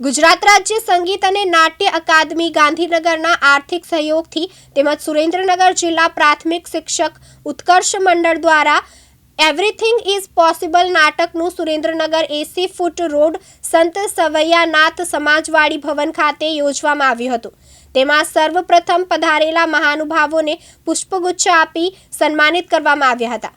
ગુજરાત રાજ્ય સંગીત અને નાટ્ય અકાદમી ગાંધીનગરના આર્થિક સહયોગથી તેમજ સુરેન્દ્રનગર જિલ્લા પ્રાથમિક શિક્ષક ઉત્કર્ષ મંડળ દ્વારા એવરીથિંગ ઇઝ પોસિબલ નાટકનું સુરેન્દ્રનગર એસી ફૂટ રોડ સંત સવૈયાનાથ સમાજવાડી ભવન ખાતે યોજવામાં આવ્યું હતું. તેમાં સર્વપ્રથમ પધારેલા મહાનુભાવોને પુષ્પગુચ્છ આપી સન્માનિત કરવામાં આવ્યા હતા.